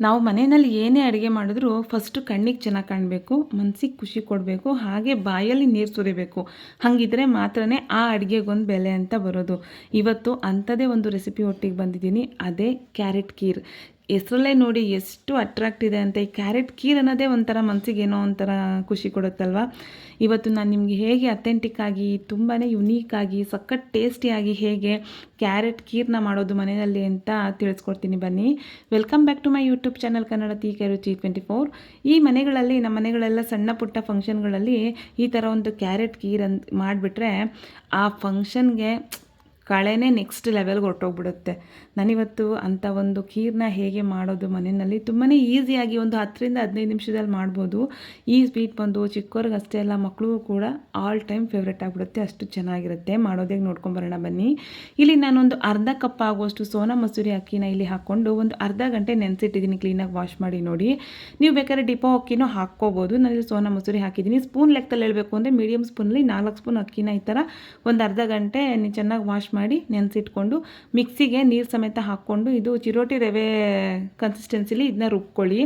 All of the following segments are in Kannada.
ನಾವು ಮನೆಯಲ್ಲಿ ಏನೇ ಅಡುಗೆ ಮಾಡಿದ್ರೂ ಫಸ್ಟು ಕಣ್ಣಿಗೆ ಚೆನ್ನಾಗಿ ಕಾಣಬೇಕು ಮನಸ್ಸಿಗೆ ಖುಷಿ ಕೊಡಬೇಕು, ಹಾಗೆ ಬಾಯಲ್ಲಿ ನೀರು ಸುರಿಬೇಕು. ಹಾಗಿದ್ರೆ ಮಾತ್ರನೇ ಆ ಅಡುಗೆಗೊಂದು ಬೆಲೆ ಅಂತ ಬರೋದು. ಇವತ್ತು ಅಂಥದೇ ಒಂದು ರೆಸಿಪಿ ಒಟ್ಟಿಗೆ ಬಂದಿದ್ದೀನಿ, ಅದೇ ಕ್ಯಾರೆಟ್ ಕೀರ್ ಹೆಸ್ರಲ್ಲೇ ನೋಡಿ ಎಷ್ಟು ಅಟ್ರಾಕ್ಟ್ ಇದೆ ಅಂತ ಈ ಕ್ಯಾರೆಟ್ ಕೀರ್ ಅನ್ನೋದೇ ಒಂಥರ ಮನಸ್ಸಿಗೆ ಏನೋ ಒಂಥರ ಖುಷಿ ಕೊಡುತ್ತಲ್ವ? ಇವತ್ತು ನಾನು ನಿಮಗೆ ಹೇಗೆ ಅಥೆಂಟಿಕ್ ಆಗಿ ತುಂಬಾ ಆಗಿ, ಸಖತ್ ಟೇಸ್ಟಿಯಾಗಿ ಹೇಗೆ ಕ್ಯಾರೆಟ್ ಕೀರ್ನ ಮಾಡೋದು ಮನೆಯಲ್ಲಿ ಅಂತ ತಿಳಿಸ್ಕೊಡ್ತೀನಿ ಬನ್ನಿ. Welcome back to my YouTube channel Kannada ತೀಕೆ ರುಚಿ ಟ್ವೆಂಟಿ ಫೋರ್ ಈ ಮನೆಗಳಲ್ಲಿ, ನಮ್ಮ ಮನೆಗಳೆಲ್ಲ ಸಣ್ಣ ಪುಟ್ಟ ಫಂಕ್ಷನ್ಗಳಲ್ಲಿ ಈ ಥರ ಒಂದು ಕ್ಯಾರೆಟ್ ಕೀರ್ ಅಂತ ಮಾಡಿಬಿಟ್ರೆ ಆ ಫಂಕ್ಷನ್ಗೆ ಕಳೆನೇ ನೆಕ್ಸ್ಟ್ ಲೆವೆಲ್ಗೆ ಹೊರಟೋಗ್ಬಿಡುತ್ತೆ. ನಾನಿವತ್ತು ಅಂಥ ಒಂದು ಖೀರ್ನ ಹೇಗೆ ಮಾಡೋದು ಮನೆಯಲ್ಲಿ ತುಂಬಾ ಈಸಿಯಾಗಿ ಒಂದು ಹತ್ತರಿಂದ ಹದಿನೈದು ನಿಮಿಷದಲ್ಲಿ ಮಾಡ್ಬೋದು. ಈ ಸ್ವೀಟ್ ಬಂದು ಚಿಕ್ಕವ್ರಿಗೆ ಅಷ್ಟೇ ಅಲ್ಲ ಮಕ್ಕಳು ಕೂಡ ಆಲ್ ಟೈಮ್ ಫೇವ್ರೆಟ್ ಆಗಿಬಿಡುತ್ತೆ. ಅಷ್ಟು ಚೆನ್ನಾಗಿರುತ್ತೆ. ಮಾಡೋದೇ ನೋಡ್ಕೊಂಬರೋಣ ಬನ್ನಿ. ಇಲ್ಲಿ ನಾನೊಂದು ಅರ್ಧ ಕಪ್ ಆಗುವಷ್ಟು ಸೋನಾ ಮಸೂರಿ ಅಕ್ಕಿನ ಇಲ್ಲಿ ಹಾಕ್ಕೊಂಡು ಒಂದು ಅರ್ಧ ಗಂಟೆ ನೆನೆಸಿಟ್ಟಿದ್ದೀನಿ ಕ್ಲೀನಾಗಿ ವಾಶ್ ಮಾಡಿ ನೋಡಿ. ನೀವು ಬೇಕಾದ್ರೆ ಡಿಪೋ ಅಕ್ಕಿನೂ ಹಾಕ್ಕೋಬೋದು. ನಾನಿಲ್ಲಿ ಸೋನಾ ಮಸೂರಿ ಹಾಕಿದ್ದೀನಿ. ಸ್ಪೂನ್ ಲೆಕ್ಕದಲ್ಲಿ ಹೇಳಬೇಕು ಅಂದರೆ ಮೀಡಿಯಮ್ ಸ್ಪೂನಲ್ಲಿ ನಾಲ್ಕು ಸ್ಪೂನ್ ಅಕ್ಕಿನ ಈ ಥರ ಒಂದು ಅರ್ಧ ಗಂಟೆ ಚೆನ್ನಾಗಿ ವಾಶ್ ಮಾಡಿ ನೆನೆಸಿಟ್ಕೊಂಡು ಮಿಕ್ಸಿಗೆ ನೀರು ಸಮೇತ ಹಾಕ್ಕೊಂಡು ಇದು ಚಿರೋಟಿ ರವೆ ಕನ್ಸಿಸ್ಟೆನ್ಸಿಲಿ ಇದನ್ನ ರುಬ್ಕೊಳ್ಳಿ.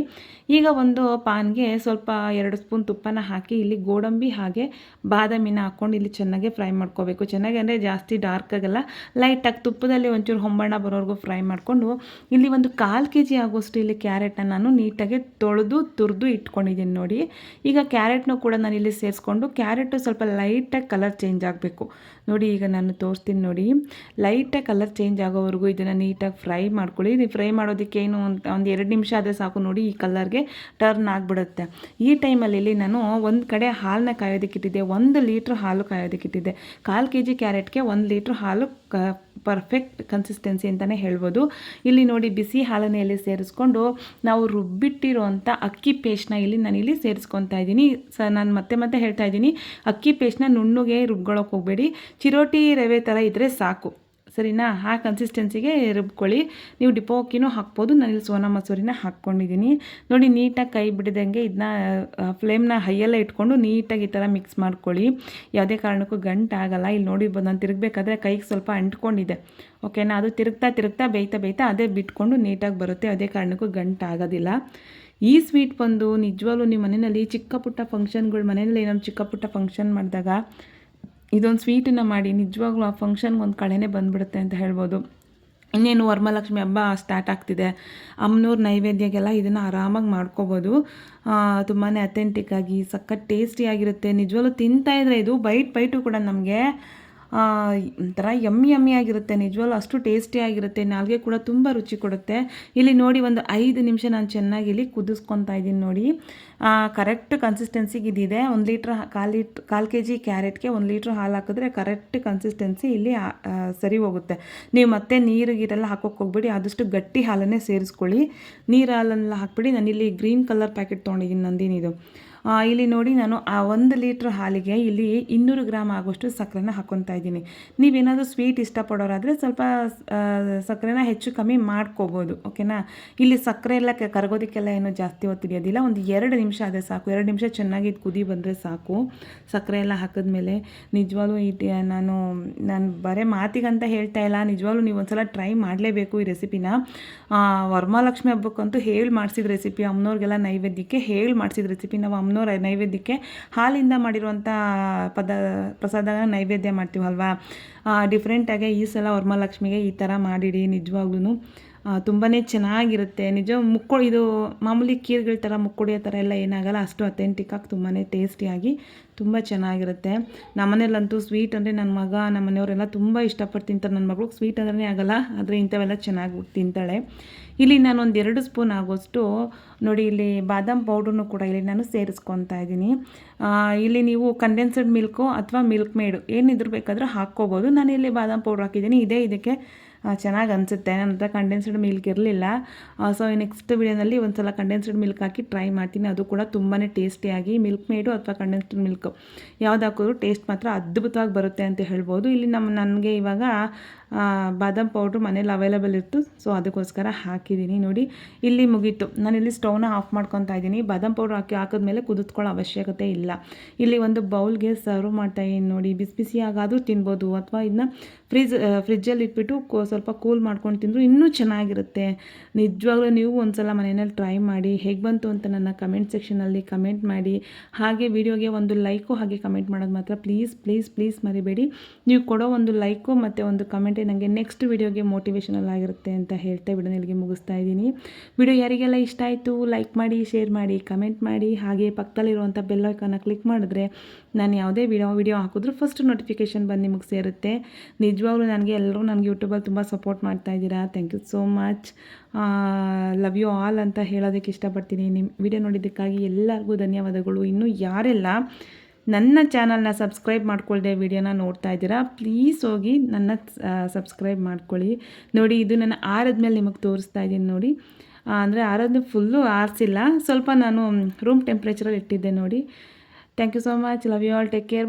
ಈಗ ಒಂದು ಪಾನ್ಗೆ ಸ್ವಲ್ಪ ಎರಡು ಸ್ಪೂನ್ ತುಪ್ಪನ ಹಾಕಿ ಇಲ್ಲಿ ಗೋಡಂಬಿ ಹಾಗೆ ಬಾದಾಮಿನ ಹಾಕ್ಕೊಂಡು ಇಲ್ಲಿ ಚೆನ್ನಾಗಿ ಫ್ರೈ ಮಾಡ್ಕೋಬೇಕು. ಚೆನ್ನಾಗಿ ಅಂದರೆ ಜಾಸ್ತಿ ಡಾರ್ಕ್ ಆಗಲ್ಲ. ಲೈಟಾಗಿ ತುಪ್ಪದಲ್ಲಿ ಒಂಚೂರು ಹೊಂಬಣ್ಣ ಬರೋವರೆಗೂ ಫ್ರೈ ಮಾಡಿಕೊಂಡು ಇಲ್ಲಿ ಒಂದು ಕಾಲು ಕೆ ಜಿ ಆಗೋಷ್ಟು ಇಲ್ಲಿ ಕ್ಯಾರೆಟ್ನ ನಾನು ನೀಟಾಗಿ ತೊಳೆದು, ತುರಿದು ಇಟ್ಕೊಂಡಿದ್ದೀನಿ ನೋಡಿ. ಈಗ ಕ್ಯಾರೆಟ್ನು ಕೂಡ ನಾನು ಇಲ್ಲಿ ಸೇರಿಸ್ಕೊಂಡು ಕ್ಯಾರೆಟು ಸ್ವಲ್ಪ ಲೈಟಾಗಿ ಕಲರ್ ಚೇಂಜ್ ಆಗಬೇಕು. ನೋಡಿ ಈಗ ನಾನು ತೋರಿಸ್ತೀನಿ ನೋಡಿ. ಲೈಟಾಗಿ ಕಲರ್ ಚೇಂಜ್ ಆಗೋವರೆಗೂ ಇದನ್ನು ನೀಟಾಗಿ ಫ್ರೈ ಮಾಡ್ಕೊಳ್ಳಿ. ಇದು ಫ್ರೈ ಮಾಡೋದಕ್ಕೆ ಏನು ಅಂತ ಒಂದು ಎರಡು ನಿಮಿಷ ಆದರೆ ಸಾಕು ನೋಡಿ ಈ ಕಲರ್ಗೆ ಟರ್ನ್ ಆಗಿಬಿಡುತ್ತೆ. ಈ ಟೈಮಲ್ಲಿ ನಾನು ಒಂದು ಕಡೆ ಹಾಲನ್ನ ಕಾಯೋದಕ್ಕಿಟ್ಟಿದ್ದೆ ಒಂದು ಲೀಟ್ರ್ ಹಾಲು ಕಾಯೋದಕ್ಕಿಟ್ಟಿದ್ದೆ ಕಾಲು ಕೆ ಜಿ ಕ್ಯಾರೆಟ್ಗೆ ಒಂದು ಲೀಟ್ರ್ ಹಾಲು ಕ ಪರ್ಫೆಕ್ಟ್ ಕನ್ಸಿಸ್ಟೆನ್ಸಿ ಅಂತಲೇ ಹೇಳ್ಬೋದು. ಇಲ್ಲಿ ನೋಡಿ ಬಿಸಿ ಹಾಲನೆಯಲ್ಲಿ ಸೇರಿಸ್ಕೊಂಡು ನಾವು ರುಬ್ಬಿಟ್ಟಿರುವಂಥ ಅಕ್ಕಿ ಪೇಸ್ಟ್ನ ಇಲ್ಲಿ ನಾನು ಇಲ್ಲಿ ಸೇರಿಸ್ಕೊತಾ ಇದ್ದೀನಿ. ಸ, ನಾನು ಮತ್ತೆ ಮತ್ತೆ ಹೇಳ್ತಾ ಇದ್ದೀನಿ. ಅಕ್ಕಿ ಪೇಸ್ಟ್ನ ನುಣ್ಣಗೆ ರುಬ್ಕೊಳ್ಳೋಕೆ ಹೋಗಬೇಡಿ. ಚಿರೋಟಿ ರವೆ ಥರ ಇದ್ದರೆ ಸಾಕು. ಸರಿನಾ? ಆ ಕನ್ಸಿಸ್ಟೆನ್ಸಿಗೆ ರುಬ್ಕೊಳ್ಳಿ. ನೀವು ಡಿಪೋ ಅಕ್ಕಿನೂ ಹಾಕ್ಬೋದು ನಾನಿಲ್ಲಿ ಸೋನಾ ಮಸೂರಿನ ಹಾಕ್ಕೊಂಡಿದ್ದೀನಿ ನೋಡಿ, ನೀಟಾಗಿ ಕೈ ಬಿಡದಂಗೆ ಇದನ್ನ ಫ್ಲೇಮ್ನ ಹೈಯೆಲ್ಲ ಇಟ್ಕೊಂಡು ನೀಟಾಗಿ ಈ ಥರ ಮಿಕ್ಸ್ ಮಾಡ್ಕೊಳ್ಳಿ. ಯಾವುದೇ ಕಾರಣಕ್ಕೂ ಗಂಟು ಆಗಲ್ಲ. ಇಲ್ಲಿ ನೋಡಿ ನಾನು ತಿರುಗಬೇಕಾದ್ರೆ ಕೈಗೆ ಸ್ವಲ್ಪ ಅಂಟ್ಕೊಂಡಿದೆ ಓಕೆನಾ? ಅದು ತಿರುಗ್ತಾ ತಿರುಗ್ತಾ ಬೇಯ್ತಾ ಬೇಯ್ತಾ ಅದೇ ಬಿಟ್ಕೊಂಡು ನೀಟಾಗಿ ಬರುತ್ತೆ. ಅದೇ ಕಾರಣಕ್ಕೂ ಗಂಟು ಆಗೋದಿಲ್ಲ. ಈ ಸ್ವೀಟ್ ಬಂದು ನಿಜವಾಗ್ಲೂ ನಿಮ್ಮ ಮನೆಯಲ್ಲಿ ಚಿಕ್ಕ ಪುಟ್ಟ ಫಂಕ್ಷನ್ಗಳು ಮನೆಯಲ್ಲಿ ಏನಾದ್ರು ಚಿಕ್ಕ ಪುಟ್ಟ ಫಂಕ್ಷನ್ ಮಾಡಿದಾಗ ಇದೊಂದು ಸ್ವೀಟನ್ನು ಮಾಡಿ ನಿಜವಾಗ್ಲೂ ಆ ಫಂಕ್ಷನ್ಗೆ ಒಂದು ಕಳೆನೇ ಬಂದುಬಿಡುತ್ತೆ ಅಂತ ಹೇಳ್ಬೋದು. ಇನ್ನೇನು ವರಮಹಾಲಕ್ಷ್ಮಿ ಹಬ್ಬ ಸ್ಟಾರ್ಟ್ ಆಗ್ತಿದೆ. ಅಮ್ಮನೂರು ನೈವೇದ್ಯಕ್ಕೆಲ್ಲ ಇದನ್ನು ಆರಾಮಾಗಿ ಮಾಡ್ಕೋಬೋದು. ತುಂಬಾ ಅಥೆಂಟಿಕ್ಕಾಗಿ ಸಖತ್ ಟೇಸ್ಟಿಯಾಗಿರುತ್ತೆ ನಿಜವಾಗ್ಲೂ ತಿಂತಾಯಿದ್ರೆ ಇದು ಬೈಟ್ ಬೈಟು ಕೂಡ ನಮಗೆ ಒಂಥರ ಯಮ್ಮಿ ಯಮ್ಮಿ ಆಗಿರುತ್ತೆ, ನಿಜವಾಗ್ಲೂ ಅಷ್ಟು ಟೇಸ್ಟಿಯಾಗಿರುತ್ತೆ ನಾಲ್ಗೆ ಕೂಡ ತುಂಬ ರುಚಿ ಕೊಡುತ್ತೆ. ಇಲ್ಲಿ ನೋಡಿ ಒಂದು ಐದು ನಿಮಿಷ ನಾನು ಚೆನ್ನಾಗಿ ಇಲ್ಲಿ ಕುದಿಸ್ಕೊತಾ ಇದ್ದೀನಿ ನೋಡಿ. ಕರೆಕ್ಟ್ ಕನ್ಸಿಸ್ಟೆನ್ಸಿಗೆ ಇದಿದೆ. ಒಂದು ಲೀಟ್ರ್ ಕಾಲು ಲೀಟ್ರ್ ಕಾಲು ಕೆ ಜಿ ಕ್ಯಾರೆಟ್ಗೆ ಒಂದು ಲೀಟ್ರ್ ಹಾಲು ಹಾಕಿದ್ರೆ ಕರೆಕ್ಟ್ ಕನ್ಸಿಸ್ಟೆನ್ಸಿ ಇಲ್ಲಿ ಸರಿ ಹೋಗುತ್ತೆ. ನೀವು ಮತ್ತೆ ನೀರು ಗೀರೆಲ್ಲ ಹಾಕೋಕೆ ಹೋಗ್ಬಿಡಿ, ಆದಷ್ಟು ಗಟ್ಟಿ ಹಾಲನ್ನೇ ಸೇರಿಸ್ಕೊಳ್ಳಿ. ನೀರು ಹಾಲನ್ನೆಲ್ಲ ಹಾಕ್ಬಿಡಿ. ನಾನಿಲ್ಲಿ ಗ್ರೀನ್ ಕಲರ್ ಪ್ಯಾಕೆಟ್ ತೊಗೊಂಡಿದ್ದೀನಿ ನಂದಿನಿದು. ಇಲ್ಲಿ ನೋಡಿ ನಾನು ಆ ಒಂದು ಲೀಟ್ರ್ ಹಾಲಿಗೆ ಇಲ್ಲಿ ಇನ್ನೂರು ಗ್ರಾಮ್ ಆಗೋಷ್ಟು ಸಕ್ಕರೆನ ಹಾಕ್ಕೊತಾ ಇದ್ದೀನಿ. ನೀವೇನಾದರೂ ಸ್ವೀಟ್ ಇಷ್ಟಪಡೋರಾದರೆ ಸ್ವಲ್ಪ ಸಕ್ಕರೆನ ಹೆಚ್ಚು ಕಮ್ಮಿ ಮಾಡ್ಕೋಬೋದು, ಓಕೆನಾ? ಇಲ್ಲಿ ಸಕ್ಕರೆ ಎಲ್ಲ ಕರಗೋದಕ್ಕೆಲ್ಲ ಏನು ಜಾಸ್ತಿ ಹೊತ್ತಿಡಿಯೋದಿಲ್ಲ ಒಂದು ಎರಡು ನಿಮಿಷ ಅದೇ ಸಾಕು. ಎರಡು ನಿಮಿಷ ಚೆನ್ನಾಗಿ ಕುದಿ ಬಂದರೆ ಸಾಕು. ಸಕ್ಕರೆ ಎಲ್ಲ ಹಾಕಿದ್ಮೇಲೆ ನಿಜವಾಗ್ಲೂ ಈ ನಾನು ನಾನು ಬರೀ ಮಾತಿಗಂತ ಹೇಳ್ತಾ ಇಲ್ಲ. ನಿಜವಾಗ್ಲೂ ನೀವು ಒಂದ್ಸಲ ಟ್ರೈ ಮಾಡಲೇಬೇಕು ಈ ರೆಸಿಪಿನ. ವರಮಹಾಲಕ್ಷ್ಮಿ ಹಬ್ಬಕ್ಕಂತೂ ಹೇಳಿ ಮಾಡಿಸಿದ ರೆಸಿಪಿ. ಅಮ್ಮನವ್ರಿಗೆಲ್ಲ ನೈವೇದ್ಯಕ್ಕೆ ಹೇಳಿ ಮಾಡಿಸಿದ ರೆಸಿಪಿ. ನಾವು ಅಮ್ಮನವ್ರ ನೈವೇದ್ಯಕ್ಕೆ ಹಾಲಿಂದ ಮಾಡಿರುವಂಥ ಪದ ಪ್ರಸಾದ ನೈವೇದ್ಯ ಮಾಡ್ತೀವಲ್ವಾ? ಡಿಫ್ರೆಂಟಾಗಿ ಈ ಸಲ ವರಮಹಾಲಕ್ಷ್ಮಿಗೆ ಈ ಥರ ಮಾಡಿಡಿ ನಿಜವಾಗ್ಲೂ ತುಂಬಾ ಚೆನ್ನಾಗಿರುತ್ತೆ. ನಿಜ ಮುಕ್ಕೊ ಇದು ಮಾಮೂಲಿ ಕೀರ್ಗಳ ಥರ ಮುಕ್ಕೊಡಿಯೋ ಥರ ಎಲ್ಲ ಏನಾಗಲ್ಲ, ಅಷ್ಟು ಅಥೆಂಟಿಕ್ಕಾಗಿ ತುಂಬಾ ಟೇಸ್ಟಿಯಾಗಿ ತುಂಬ ಚೆನ್ನಾಗಿರುತ್ತೆ. ನಮ್ಮನೇಲಂತೂ ಸ್ವೀಟ್ ಅಂದರೆ ನನ್ನ ಮಗ ನಮ್ಮ ಮನೆಯವರೆಲ್ಲ ತುಂಬ ಇಷ್ಟಪಟ್ಟು ತಿಂತಾರೆ. ನನ್ನ ಮಗಳು ಸ್ವೀಟ್ ಅಂದ್ರೆ ಆಗಲ್ಲ, ಆದರೆ ಇಂಥವೆಲ್ಲ ಚೆನ್ನಾಗಿ ತಿಂತಾಳೆ. ಇಲ್ಲಿ ನಾನು ಒಂದು ಎರಡು ಸ್ಪೂನ್ ಆಗೋಷ್ಟು ನೋಡಿ, ಇಲ್ಲಿ ಬಾದಾಮ್ ಪೌಡ್ರನ್ನು ಕೂಡ ಇಲ್ಲಿ ನಾನು ಸೇರಿಸ್ಕೊತಾ ಇದ್ದೀನಿ. ಇಲ್ಲಿ ನೀವು ಕಂಡೆನ್ಸಡ್ ಮಿಲ್ಕು ಅಥವಾ ಮಿಲ್ಕ್ ಮೇಡು ಏನಿದ್ರು ಬೇಕಾದರೂ ಹಾಕ್ಕೋಬೋದು. ನಾನು ಇಲ್ಲಿ ಬಾದಾಮ್ ಪೌಡ್ರ್ ಹಾಕಿದ್ದೀನಿ. ಇದೇ ಇದಕ್ಕೆ ಚೆನ್ನಾಗಿ ಅನಿಸುತ್ತೆ. ನನ್ನ ಹತ್ರ ಕಂಡೆನ್ಸ್ಡ್ ಮಿಲ್ಕ್ ಇರಲಿಲ್ಲ. ಸೊ ನೆಕ್ಸ್ಟ್ ವಿಡಿಯೋನಲ್ಲಿ ಒಂದು ಸಲ ಕಂಡೆನ್ಸ್ಡ್ ಮಿಲ್ಕ್ ಹಾಕಿ ಟ್ರೈ ಮಾಡ್ತೀನಿ. ಅದು ಕೂಡ ತುಂಬಾ ಟೇಸ್ಟಿಯಾಗಿ ಮಿಲ್ಕ್ ಮೇಡು ಅಥವಾ ಕಂಡೆನ್ಸ್ಡ್ ಮಿಲ್ಕ್ ಯಾವ್ದು ಹಾಕಿದ್ರು ಟೇಸ್ಟ್ ಮಾತ್ರ ಅದ್ಭುತವಾಗಿ ಬರುತ್ತೆ ಅಂತ ಹೇಳ್ಬೋದು. ಇಲ್ಲಿ ನಮ್ಮ ನನಗೆ ಇವಾಗ ಬಾದಾಮ್ ಪೌಡ್ರು ಮನೇಲಿ ಅವೈಲೇಬಲ್ ಇತ್ತು. ಸೊ ಅದಕ್ಕೋಸ್ಕರ ಹಾಕಿದ್ದೀನಿ. ನೋಡಿ, ಇಲ್ಲಿ ಮುಗೀತು. ನಾನು ಇಲ್ಲಿ ಸ್ಟವ್ನ ಆಫ್ ಮಾಡ್ಕೊತಾ ಇದ್ದೀನಿ. ಬಾದಾಮ್ ಪೌಡ್ರ್ ಹಾಕಿ ಹಾಕಿದ್ಮೇಲೆ ಕುದಿಸ್ಕೊಳ್ಳೋ ಅವಶ್ಯಕತೆ ಇಲ್ಲ. ಇಲ್ಲಿ ಒಂದು ಬೌಲ್ಗೆ ಸರ್ವ್ ಮಾಡ್ತಾ ಇದ್ದೀನಿ ನೋಡಿ. ಬಿಸಿ ಬಿಸಿಯಾಗಾದರೂ ತಿನ್ಬೋದು. ಅಥವಾ ಇದನ್ನ ಫ್ರಿಜ್ ಫ್ರಿಜ್ಜಲ್ಲಿ ಇಟ್ಬಿಟ್ಟು ಸ್ವಲ್ಪ ಕೂಲ್ ಮಾಡ್ಕೊಂಡು ತಿಂದರೂ ಇನ್ನೂ ಚೆನ್ನಾಗಿರುತ್ತೆ. ನಿಜವಾಗ್ಲೂ ನೀವು ಒಂದ್ಸಲ ಮನೆಯಲ್ಲಿ ಟ್ರೈ ಮಾಡಿ. ಹೇಗೆ ಬಂತು ಅಂತ ನನ್ನ ಕಮೆಂಟ್ ಸೆಕ್ಷನಲ್ಲಿ ಕಮೆಂಟ್ ಮಾಡಿ. ಹಾಗೆ ವಿಡಿಯೋಗೆ ಒಂದು ಲೈಕು ಹಾಗೆ ಕಮೆಂಟ್ ಮಾಡೋದು ಮಾತ್ರ. ಪ್ಲೀಸ್ ಪ್ಲೀಸ್ ಪ್ಲೀಸ್ ಮರಿಬೇಡಿ. ನೀವು ಕೊಡೋ ಒಂದು ಲೈಕು ಮತ್ತು ಒಂದು ಕಮೆಂಟೇ ನನಗೆ ನೆಕ್ಸ್ಟ್ ವಿಡಿಯೋಗೆ ಮೋಟಿವೇಶನಲ್ ಆಗಿರುತ್ತೆ ಅಂತ ಹೇಳ್ತಾ ವಿಡಿಯೋನ ಇಲ್ಲಿಗೆ ಮುಗಿಸ್ತಾ ಇದ್ದೀನಿ. ವಿಡಿಯೋ ಯಾರಿಗೆಲ್ಲ ಇಷ್ಟ ಆಯಿತು ಲೈಕ್ ಮಾಡಿ ಶೇರ್ ಮಾಡಿ ಕಮೆಂಟ್ ಮಾಡಿ, ಹಾಗೆ ಪಕ್ಕದಲ್ಲಿರುವಂಥ ಬೆಲ್ ಐಕನ್ನ ಕ್ಲಿಕ್ ಮಾಡಿದ್ರೆ ನಾನು ಯಾವುದೇ ವಿಡಿಯೋ ವಿಡಿಯೋ ಹಾಕಿದ್ರೂ ಫಸ್ಟ್ ನೋಟಿಫಿಕೇಷನ್ ಬಂದು ನಿಮಗೆ ಸೇರುತ್ತೆ. ನಿಜವಾಗ್ಲೂ ನನಗೆ ಎಲ್ಲರೂ ನನಗೆ ಯೂಟ್ಯೂಬಲ್ಲಿ ತುಂಬ ಸಪೋರ್ಟ್ ಮಾಡ್ತಾ ಇದ್ದೀರಾ? Thank you so much love you all ಅಂತ ಹೇಳೋದಕ್ಕೆ ಇಷ್ಟಪಡ್ತೀನಿ. ನಿಮ್ಮ ವಿಡಿಯೋ ನೋಡಿದ್ದಕ್ಕಾಗಿ ಎಲ್ಲರಿಗೂ ಧನ್ಯವಾದಗಳು. ಇನ್ನೂ ಯಾರೆಲ್ಲ ನನ್ನ ಚಾನಲ್ನ ಸಬ್ಸ್ಕ್ರೈಬ್ ಮಾಡ್ಕೊಳ್ಳದೆ ವಿಡಿಯೋನ ನೋಡ್ತಾ ಇದ್ದೀರಾ, ಪ್ಲೀಸ್ ಹೋಗಿ ನನ್ನ ಸಬ್ಸ್ಕ್ರೈಬ್ ಮಾಡ್ಕೊಳ್ಳಿ. ನೋಡಿ, ಇದು ನನ್ನ ಆರದ್ಮೇಲೆ ನಿಮಗೆ ತೋರಿಸ್ತಾ ಇದ್ದೀನಿ ನೋಡಿ. ಅಂದರೆ ಆರೋದು ಫುಲ್ಲು ಆರಿಸಿಲ್ಲ. ಸ್ವಲ್ಪ ನಾನು ರೂಮ್ ಟೆಂಪ್ರೇಚರಲ್ಲಿ ಇಟ್ಟಿದ್ದೆ ನೋಡಿ. Thank you so much love you all take care